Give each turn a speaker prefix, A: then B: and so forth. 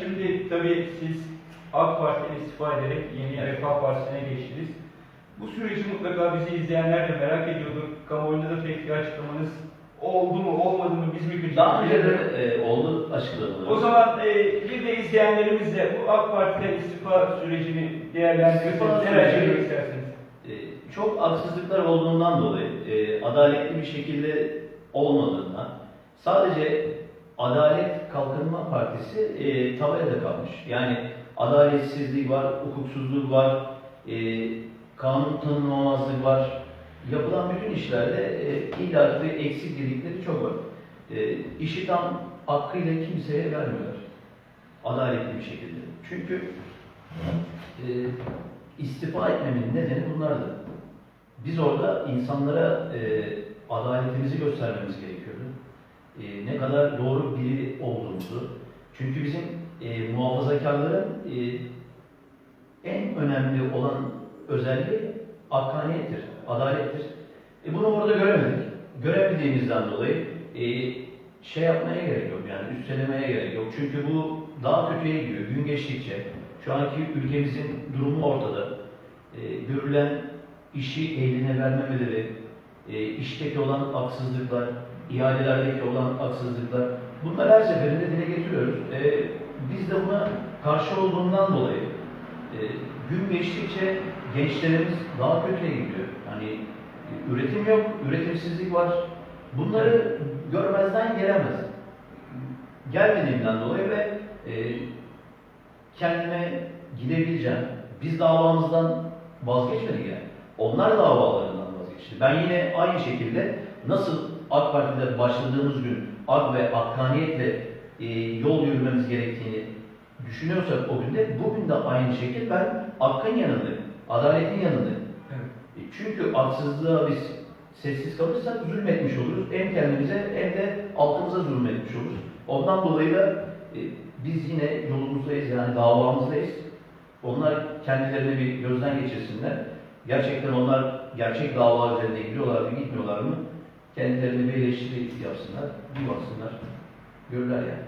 A: Şimdi tabii siz AK Parti'den istifa ederek yeni Refah Partisi'ne geçtiniz. Bu süreci mutlaka bizi izleyenler de merak ediyordur. Kamuoyunda da pek bir açıklamanız oldu mu olmadı mı biz mi kötü
B: Daha önce de e, oldu açıklamaları.
A: O zaman e, bir de izleyenlerimizle bu AK Parti'den istifa sürecini değerlendirirseniz neler söylemek istersiniz?
B: E, çok haksızlıklar olduğundan dolayı e, adaletli bir şekilde olmadığından sadece Adalet Kalkınma Partisi e, tavaya da kalmış. Yani adaletsizlik var, hukuksuzluk var, e, kanun tanımamazlık var. Yapılan bütün işlerde e, illaki eksik dedikleri çok var. E, işi tam hakkıyla kimseye vermiyorlar. Adaletli bir şekilde. Çünkü e, istifa etmemin nedeni bunlardı. Biz orada insanlara e, adaletimizi göstermemiz gerekiyordu. E, ne kadar doğru biri olduğumuzu. Çünkü bizim e, muhafazakarların e, en önemli olan özelliği hakkaniyettir, adalettir. E, bunu orada göremedik. Göremediğimizden dolayı e, şey yapmaya gerek yok yani üstelemeye gerek yok. Çünkü bu daha kötüye gidiyor gün geçtikçe. Şu anki ülkemizin durumu ortada. E, görülen işi eline vermemeleri, e, işteki olan haksızlıklar, iadelerdeki olan haksızlıklar bunlar her seferinde dile getiriyoruz. E, biz de buna karşı olduğundan dolayı e, gün geçtikçe gençlerimiz daha kötüye gidiyor. Hani e, üretim yok, üretimsizlik var. Bunları görmezden gelemez. Gelmediğimden dolayı ve e, kendime gidebileceğim. Biz davamızdan vazgeçmedik yani. Onlar davalarından vazgeçti. Ben yine aynı şekilde nasıl AK Parti'de başladığımız gün ak ve hakkaniyetle e, yol yürümemiz gerektiğini düşünüyorsak o günde, bugün de aynı şekilde ben hakkın yanındayım, adaletin yanındayım. E, Çünkü haksızlığa biz sessiz kalırsak zulmetmiş oluruz. Hem kendimize hem de halkımıza zulmetmiş oluruz. Ondan dolayı da e, biz yine yolumuzdayız yani davamızdayız. Onlar kendilerini bir gözden geçirsinler. Gerçekten onlar gerçek dava üzerinde gidiyorlar mı gitmiyorlar mı? Kendilerini bir eleştiri yapsınlar, bir baksınlar. Görürler yani.